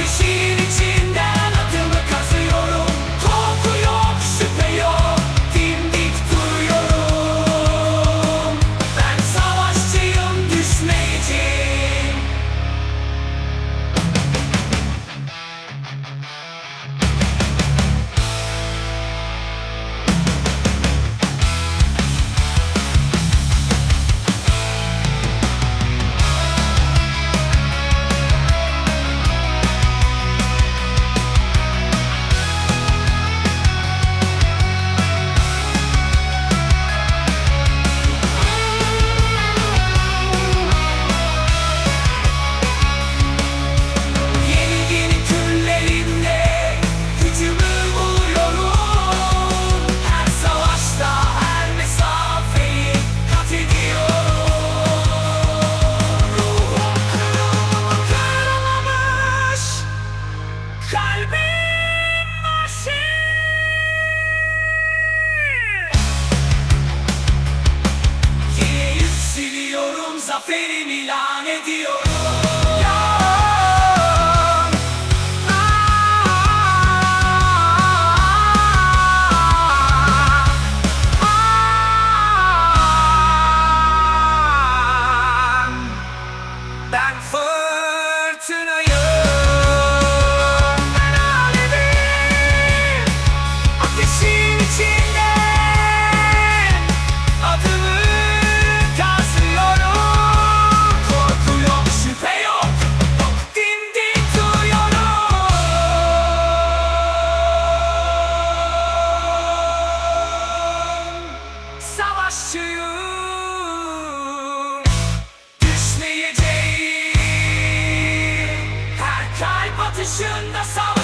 to see zaferini lan ediyorum. Savaşçıyım. Düşmeyeceğim. Her kalp atışında savaşçıyım